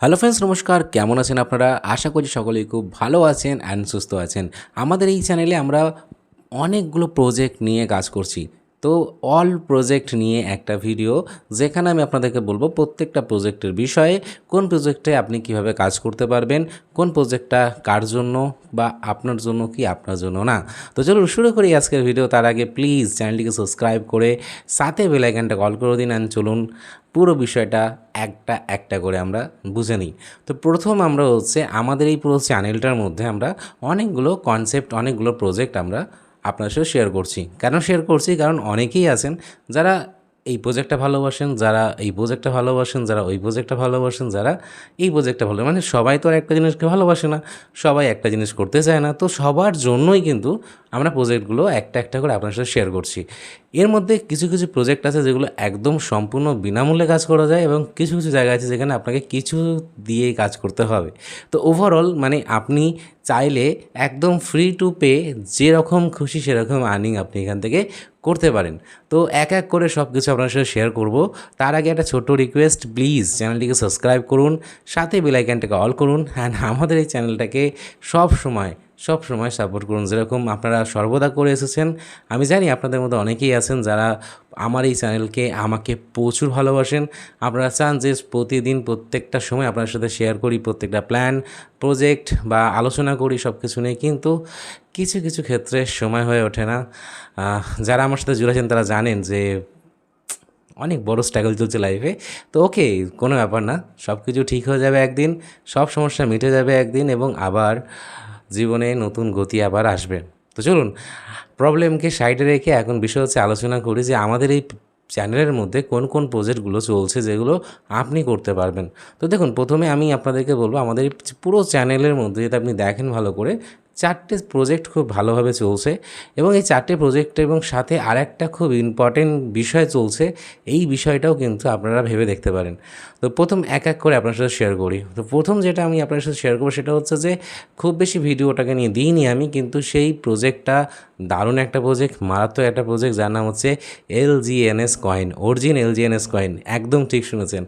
Hello friends নমস্কার। কেমন আছেন আপনারা? আশা করি সকলেই খুব ভালো আছেন অ্যান্ড সুস্থ আছেন। আমাদের এই চ্যানেলে আমরা অনেকগুলো প্রজেক্ট নিয়ে কাজ করছি। তো অল প্রজেক্ট নিয়ে একটা ভিডিও যেখানে আমি আপনাদেরকে বলব প্রত্যেকটা প্রজেক্টের বিষয়ে, কোন প্রজেক্টে আপনি কীভাবে কাজ করতে পারবেন, কোন প্রজেক্টটা কার জন্য বা আপনার জন্য কি আপনার জন্য না। তো চলুন শুরু করি আজকের ভিডিও তার আগে প্লিজ চ্যানেলটিকে সাবস্ক্রাইব করে সাথে বেলাইকানটা কল করে দিন অ্যান্ড চলুন পুরো বিষয়টা একটা একটা করে আমরা বুঝে নিই। তো প্রথম আমরা হচ্ছে আমাদের এই পুরো চ্যানেলটার মধ্যে আমরা অনেকগুলো কনসেপ্ট অনেকগুলো প্রজেক্ট আমরা আপনার সাথে শেয়ার করছি। কেন শেয়ার করছি? কারণ অনেকেই আছেন যারা এই প্রজেক্টটা ভালোবাসেন, যারা এই প্রজেক্টটা ভালোবাসেন, যারা ওই প্রজেক্টটা ভালোবাসেন, যারা এই প্রজেক্টটা ভালো মানে সবাই তো আর একটা জিনিসকে ভালোবাসে না, সবাই একটা জিনিস করতে চায় না। তো সবার জন্যই কিন্তু আমরা প্রজেক্টগুলো একটা একটা করে আপনার সাথে শেয়ার করছি। এর মধ্যে কিছু কিছু প্রজেক্ট আছে যেগুলো একদম সম্পূর্ণ বিনামূল্যে কাজ করা যায় এবং কিছু কিছু জায়গা আছে যেখানে আপনাকে কিছু দিয়ে কাজ করতে হবে। তো ওভারঅল মানে আপনি চাইলে একদম ফ্রি টু পে যেরকম খুশি সেরকম আর্নিং আপনি এখান থেকে করতে পারেন। তো এক এক করে সব কিছু আপনার সাথে শেয়ার করব। তার আগে একটা ছোট্ট রিকোয়েস্ট প্লিজ চ্যানেলটিকে সাবস্ক্রাইব করুন, সাথে বেলাইকানটাকে অল করুন অ্যান্ড আমাদের এই চ্যানেলটাকে সব সময় সব সময় সাপোর্ট করুন। যেরকম আপনারা সর্বদা করে এসেছেন, আমি জানি আপনাদের মধ্যে অনেকেই আছেন যারা আমার এই চ্যানেলকে আমাকে প্রচুর ভালোবাসেন। আপনারা চান যে প্রতিদিন প্রত্যেকটা সময় আপনার সাথে শেয়ার করি, প্রত্যেকটা প্ল্যান প্রজেক্ট বা আলোচনা করি সব কিছু নিয়ে। কিন্তু কিছু কিছু ক্ষেত্রে সময় হয়ে ওঠে না। যারা আমার সাথে জুড়েছেন তারা জানেন যে অনেক বড় স্ট্রাগল চলছে লাইফে তো ওকে কোনো ব্যাপার না সব কিছু ঠিক হয়ে যাবে একদিন, সব সমস্যা মিটে যাবে একদিন এবং আবার জীবনে নতুন গতি আবার আসবে। তো চলুন প্রবলেমকে সাইডে রেখে এখন বিষয় হচ্ছে আলোচনা করি যে আমাদের এই চ্যানেলের মধ্যে কোন কোন প্রজেক্টগুলো চলছে যেগুলো আপনি করতে পারবেন। তো দেখুন, প্রথমে আমি আপনাদেরকে বলব, আমাদের পুরো চ্যানেলের মধ্যে যেটা আপনি দেখেন ভালো করে চারটে প্রজেক্ট খুব ভালোভাবে চলছে এবং এই চারটে প্রজেক্ট এবং সাথে আরেকটা খুব ইম্পর্টেন্ট বিষয় চলছে, এই বিষয়টাও কিন্তু আপনারা ভেবে দেখতে পারেন। তো প্রথম এক এক করে আপনার সাথে শেয়ার করি। তো প্রথম যেটা আমি আপনার সাথে শেয়ার করব সেটা হচ্ছে যে, খুব বেশি ভিডিওটাকে নিয়ে দিইনি আমি, কিন্তু সেই প্রজেক্টটা দারুণ একটা প্রজেক্ট মারাত্মক একটা প্রজেক্ট যার নাম হচ্ছে L GNS coin origin L GNS coin একদম ঠিক শুনেছেন।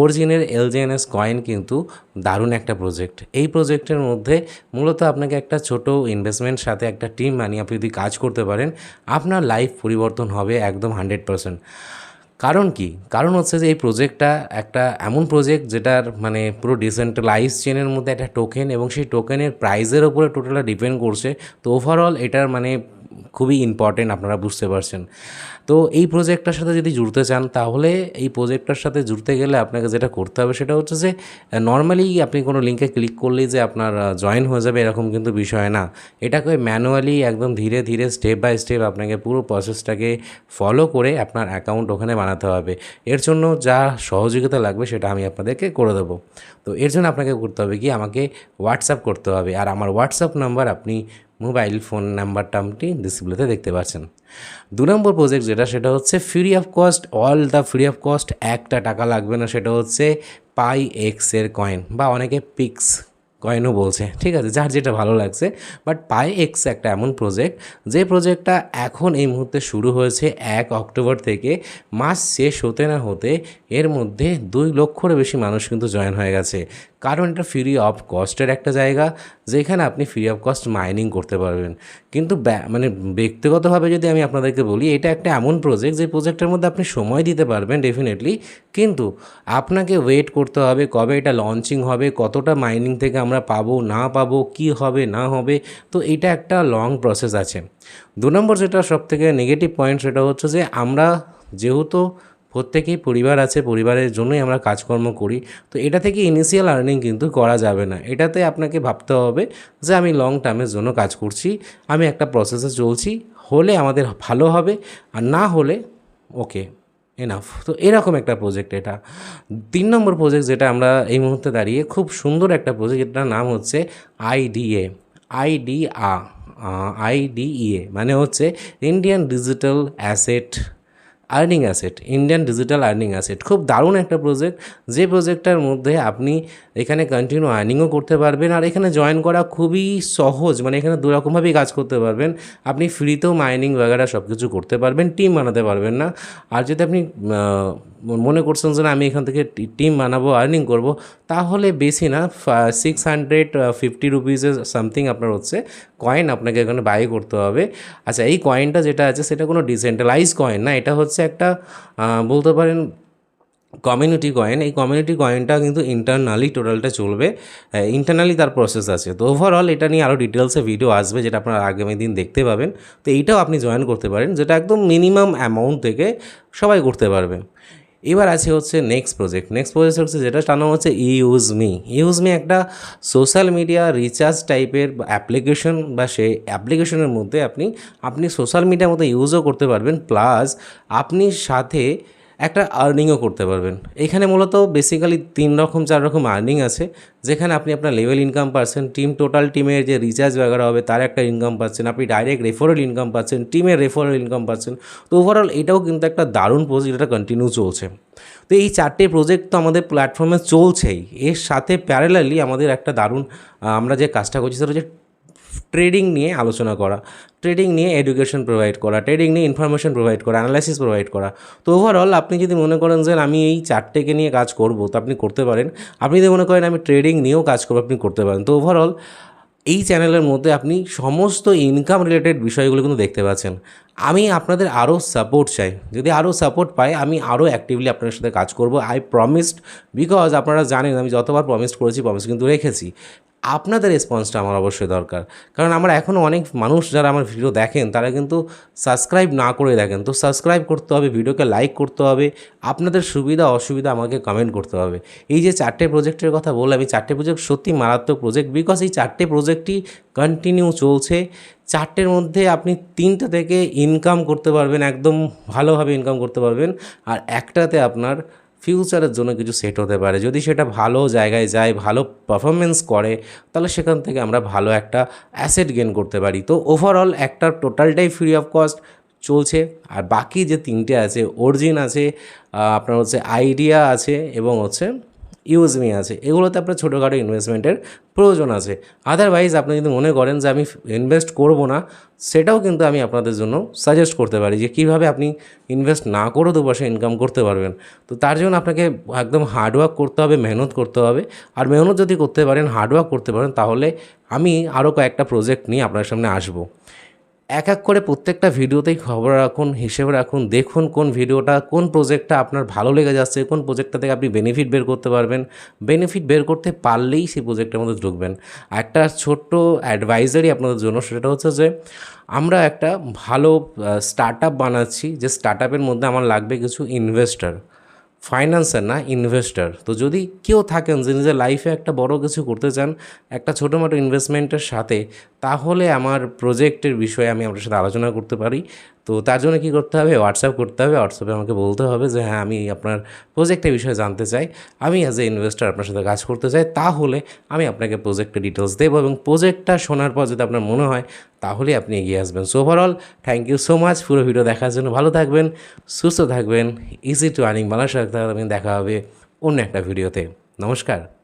অরিজিনের এল জিএনএস কয়েন কিন্তু দারুণ একটা প্রজেক্ট এই প্রজেক্টের মধ্যে মূলত আপনাকে একটা ছোট ইনভেস্টমেন্ট সাথে একটা টিম বানিয়ে আপনি যদি কাজ করতে পারেন, আপনার লাইফ পরিবর্তন হবে একদম হান্ড্রেড পারসেন্ট কারণ কি? কারণ হচ্ছে যে এই প্রজেক্টটা একটা এমন প্রজেক্ট যেটার মানে পুরো ডিসেন্ট্রালাইজ চেনের মধ্যে একটা টোকেন এবং সেই টোকেনের প্রাইজের ওপরে টোটালটা ডিপেন্ড করছে। তো ওভারঅল এটার মানে খুবই ইম্পর্টেন্ট আপনারা বুঝতে পারছেন। তো এই প্রজেক্টটার সাথে যদি জুড়তে চান, তাহলে এই প্রজেক্টটার সাথে জুড়তে গেলে আপনাকে যেটা করতে হবে সেটা হচ্ছে যে নর্মালি আপনি কোনো লিঙ্কে ক্লিক করলেই যে আপনার জয়েন হয়ে যাবে এরকম কিন্তু বিষয় না। এটাকে ম্যানুয়ালি একদম ধীরে ধীরে স্টেপ বাই স্টেপ আপনাকে পুরো প্রসেসটাকে ফলো করে আপনার অ্যাকাউন্ট ওখানে বানাতে হবে। এর জন্য যা সহযোগিতা লাগবে সেটা আমি আপনাদেরকে করে দেবো। তো এর জন্য আপনাকে করতে হবে কি? আমাকে হোয়াটসঅ্যাপ করতে হবে। আর আমার হোয়াটসঅ্যাপ নাম্বার আপনি মোবাইল ফোন নাম্বারটা আপনি ডিসপ্লেতে দেখতে পাচ্ছেন। দু নম্বর প্রজেক্ট যেটা, সেটা হচ্ছে free of cost all the free of cost একটা টাকা লাগবে না, সেটা হচ্ছে পাই এক্সের কয়েন বা অনেকে পিক্স কয়েনও বলছে। ঠিক আছে, যার যেটা ভালো লাগছে। বাট পাই এক্স একটা এমন প্রজেক্ট যে প্রজেক্টটা এখন এই মুহূর্তে শুরু হয়েছে এক অক্টোবর থেকে। মাস শেষ হতে না হতে এর মধ্যে দুই লক্ষের বেশি মানুষ কিন্তু জয়েন হয়ে গেছে। কারণ এটা ফ্রি অফ কস্টের একটা জায়গা, যেখানে আপনি ফ্রি অফ কস্ট মাইনিং করতে পারবেন। কিন্তু মানে ব্যক্তিগতভাবে যদি আমি আপনাদেরকে বলি, এটা একটা এমন প্রজেক্ট যে প্রজেক্টের মধ্যে আপনি সময় দিতে পারবেন ডেফিনেটলি কিন্তু আপনাকে ওয়েট করতে হবে কবে এটা লঞ্চিং হবে, কতটা মাইনিং থেকে আমরা পাবো, না পাবো, কি হবে, না হবে, তো এটা একটা লং প্রসেস আছে। দু নম্বর যেটা সব থেকে নেগেটিভ পয়েন্ট সেটা হচ্ছে যে আমরা যেহেতু প্রত্যেকেই পরিবার আছে, পরিবারের জন্যই আমরা কাজকর্ম করি, তো এটা থেকে ইনিশিয়াল আর্নিং কিন্তু করা যাবে না। এটাতে আপনাকে ভাবতে হবে যে আমি লং টার্মের জন্য কাজ করছি, আমি একটা প্রসেসে চলছি, হলে আমাদের ভালো হবে, আর না হলে ওকে এনাফ তো এরকম একটা প্রজেক্ট এটা। তিন নম্বর প্রজেক্ট যেটা আমরা এই মুহূর্তে দাঁড়িয়ে খুব সুন্দর একটা প্রজেক্ট যেটার নাম হচ্ছে আইডিএ আইডিআ আইডিইএ মানে হচ্ছে Indian digital asset earning asset Indian digital earning asset খুব দারুণ একটা প্রজেক্ট যে প্রজেক্টটার মধ্যে আপনি এখানে কন্টিনিউ আর্নিংও করতে পারবেন আর এখানে জয়েন করা খুবই সহজ মানে এখানে দুরকমভাবেই কাজ করতে পারবেন। আপনি ফ্রিতেও মাইনিং বাগেরা সব কিছু করতে পারবেন টিম বানাতে পারবেন না। আর যদি আপনি মনে করছেন যে আমি এখান থেকে টিম বানাবো আর্নিং করব, তাহলে বেশি না সিক্স হান্ড্রেড ফিফটি রুপিজের সামথিং আপনার হচ্ছে কয়েন আপনাকে এখানে বাই করতে হবে। আচ্ছা এই কয়েনটা যেটা আছে, সেটা কোনো ডিসেন্ট্রালাইজ কয়েন না, এটা হচ্ছে একটা বলতে পারেন কমিউনিটি কয়েন এই কমিউনিটি কয়েনটা কিন্তু ইন্টারনালি টোটালটা চলবে। ইন্টারনালি তার প্রসেস আছে। তো ওভারঅল এটা নিয়ে আরও ডিটেলসে ভিডিও আসবে, যেটা আপনারা আগামী দিন দেখতে পাবেন। তো এইটাও আপনি জয়েন করতে পারেন, যেটা একদম মিনিমাম অ্যামাউন্ট থেকে সবাই করতে পারবে। এবার আছে হচ্ছে নেক্সট প্রজেক্ট নেক্সট প্রজেক্ট হচ্ছে যেটা, তার নাম হচ্ছে ইউজ মি ইউজ মি একটা সোশ্যাল মিডিয়া রিচার্জ টাইপের অ্যাপ্লিকেশন বা সে অ্যাপ্লিকেশনের মধ্যে আপনি আপনি সোশ্যাল মিডিয়ার মধ্যে ইউজও করতে পারবেন। প্লাস আপনি সাথে একটা আর্নিংও করতে পারবেন। এখানে মূলত বেসিক্যালি তিন রকম, চার রকম আর্নিং আছে, যেখানে আপনি আপনার লেভেল ইনকাম পাচ্ছেন টিম টোটাল টিমের যে রিচার্জ বাগেরা হবে, তার একটা ইনকাম পাচ্ছেন, আপনি ডাইরেক্ট রেফারেল ইনকাম পাচ্ছেন টিমের রেফারেল ইনকাম পাচ্ছেন। তো ওভারঅল এটাও কিন্তু একটা দারুণ প্রজেক্ট এটা কন্টিনিউ চলছে। তো এই চারটে প্রজেক্ট তো আমাদের প্ল্যাটফর্মে চলছেই। এর সাথে প্যারালালি আমাদের একটা দারুণ আমরা যে কাজটা করছি, সেটা হচ্ছে ট্রেডিং নিয়ে আলোচনা করা, ট্রেডিং নিয়ে এডুকেশন প্রোভাইড করা, ট্রেডিং নিয়ে ইনফরমেশন প্রোভাইড করা, অ্যানালাইসিস প্রোভাইড করা। তো ওভারঅল আপনি যদি মনে করেন যে আমি এই চারটেকে নিয়ে কাজ করব, তো আপনি করতে পারেন। আপনি যদি মনে করেন আমি ট্রেডিং নিয়েও কাজ করব, আপনি করতে পারেন। তো ওভারঅল এই চ্যানেলের মধ্যে আপনি সমস্ত ইনকাম রিলেটেড বিষয়গুলো কিন্তু দেখতে পাচ্ছেন। আমি আপনাদের আরও সাপোর্ট চাই। যদি আরও সাপোর্ট পাই, আমি আরও অ্যাক্টিভলি আপনাদের সাথে কাজ করব। আই প্রমিসড বিকজ আপনারা জানেন, আমি যতবার প্রমিস করেছি প্রমিস কিন্তু রেখেছি। আপনাদের রেসপন্সটা আমার অবশ্যই দরকার। কারণ আমরা এখনও অনেক মানুষ যারা আমার ভিডিও দেখেন, তারা কিন্তু সাবস্ক্রাইব না করে দেখেন। তো সাবস্ক্রাইব করতে হবে ভিডিওকে লাইক করতে হবে, আপনাদের সুবিধা, অসুবিধা আমাকে কমেন্ট করতে হবে। এই যে চারটে প্রজেক্টের কথা বললাম, এই চারটে প্রজেক্ট সত্যি মারাত্মক প্রজেক্ট বিকজ এই চারটে প্রজেক্টই কন্টিনিউ চলছে। চারটের মধ্যে আপনি তিনটা থেকে ইনকাম করতে পারবেন, একদম ভালোভাবে ইনকাম করতে পারবেন। আর একটাতে আপনার ফিউচারের জন্য কিছু সেট হতে পারে। যদি সেটা ভালো জায়গায় যায়, ভালো পারফরমেন্স করে, তাহলে সেখান থেকে আমরা ভালো একটা অ্যাসেট গেন করতে পারি। তো ওভারঅল একটা টোটালটাই ফ্রি অফ কস্ট চলছে। আর বাকি যে তিনটে আছে অরিজিন আছে আপনার হচ্ছে আইডিয়া আছে এবং হচ্ছে ইউজমি আছে। এগুলোতে আপনার ছোটোখাটো ইনভেস্টমেন্টের প্রয়োজন আছে। আদারওয়াইজ আপনি যদি মনে করেন যে আমি ইনভেস্ট করব না, সেটাও কিন্তু আমি আপনাদের জন্য সাজেস্ট করতে পারি যে কীভাবে আপনি ইনভেস্ট না করেও দু পয়সা ইনকাম করতে পারবেন। তো তার জন্য আপনাকে একদম হার্ডওয়ার্ক করতে হবে, মেহনত করতে হবে। আর মেহনত যদি করতে পারেন হার্ডওয়ার্ক করতে পারেন, তাহলে আমি আরও কয়েকটা প্রজেক্ট নিয়ে আপনার সামনে আসব। এক এক করে প্রত্যেকটা ভিডিওতেই খবর রাখুন, হিসেবে রাখুন, দেখুন কোন ভিডিওটা, কোন প্রজেক্টটা আপনার ভালো লেগে যাচ্ছে, কোন প্রজেক্টটা থেকে আপনি বেনিফিট বের করতে পারবেন। বেনিফিট বের করতে পারলেই সেই প্রজেক্টের মধ্যে ঢুকবেন। একটা ছোট্ট অ্যাডভাইজারি আপনাদের জন্য, সেটা হচ্ছে যে, আমরা একটা ভালো স্টার্ট আপ বানাচ্ছি, যে স্টার্ট আপের মধ্যে আমার লাগবে কিছু ইনভেস্টার ফাইন্যান্সার না ইনভেস্টার তো যদি কেউ থাকেন, যে নিজের লাইফে একটা বড় কিছু করতে চান, একটা ছোটোমোটো ইনভেস্টমেন্টের সাথে তাহলে আমার প্রজেক্টের বিষয়ে আমি আপনার সাথে আলোচনা করতে পারি। তো তার জন্য কী করতে হবে? হোয়াটসঅ্যাপ করতে হবে। হোয়াটসঅ্যাপে আমাকে বলতে হবে যে হ্যাঁ আমি আপনার প্রজেক্টের বিষয়ে জানতে চাই। আমি অ্যাজ এ ইনভেস্টার আপনার সাথে কাজ করতে চাই। তাহলে আমি আপনাকে প্রজেক্টের ডিটেলস দেবো এবং প্রজেক্টটা শোনার পর যদি আপনার মনে হয়, তাহলে আপনি এগিয়ে আসবেন। So overall thank you so much পুরো ভিডিও দেখার জন্য। ভালো থাকবেন, সুস্থ থাকবেন ইজি টু আর্নিং রাখতে হবে দেখা হবে অন্য একটা ভিডিওতে নমস্কার।